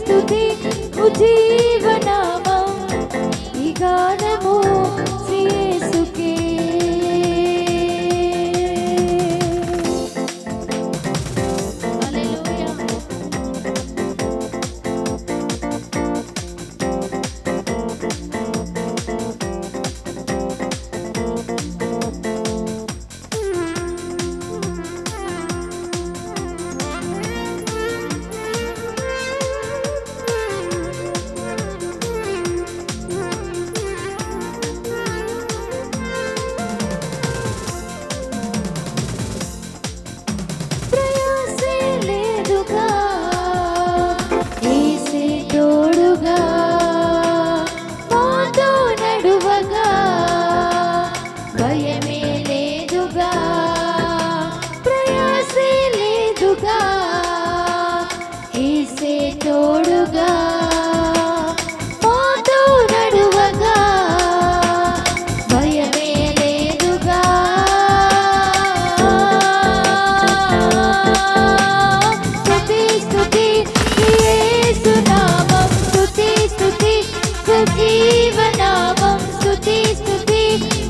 స్తుతి ఉజీవనామ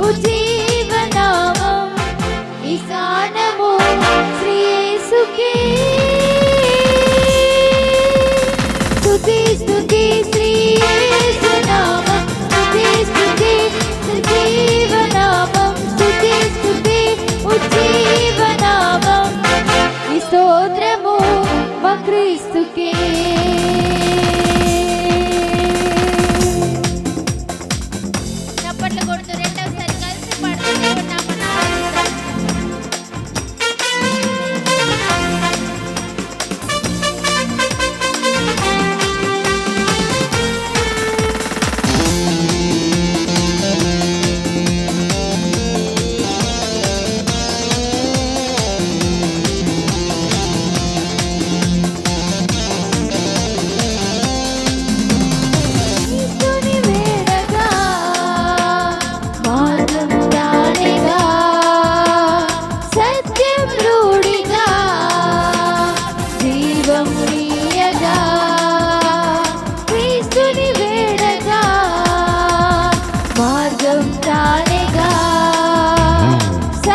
ఉజీవనామం ఈశానము శ్రీయేసుకే. స్తుతి స్తుతి శ్రీయేసు నామం స్తుతి స్తుతి సజీవనామం స్తుతి స్తుతి ఉజీవనామం ఈ స్తోత్రము మా క్రీస్తుకే.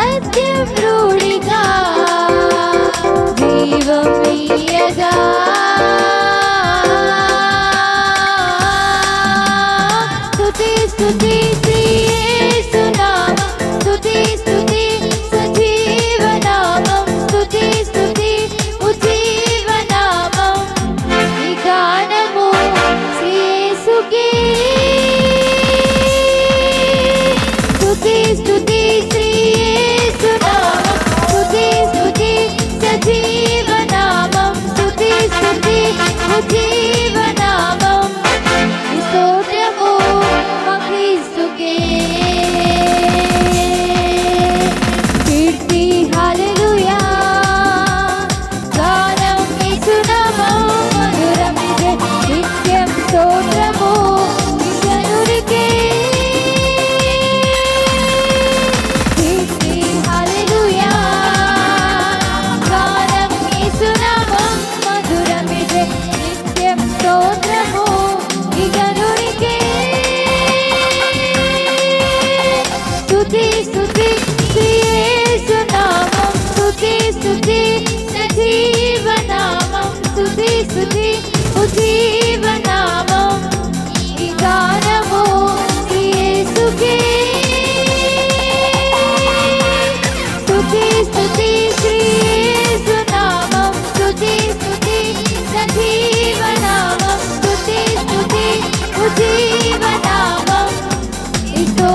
సత్యభ్రూడిగా జీవమీయగా. స్తుతి స్తుతి శ్రీయేసు నామ స్తుతి খুঁজে స్థుతి ఉజీవనామం గానము యేసుకే స్థుతి స్థుతి శ్రీ యేసునామం స్థుతి స్థుతి సజీవనామం స్థుతి స్థుతి ఉజీవనామం ఇతో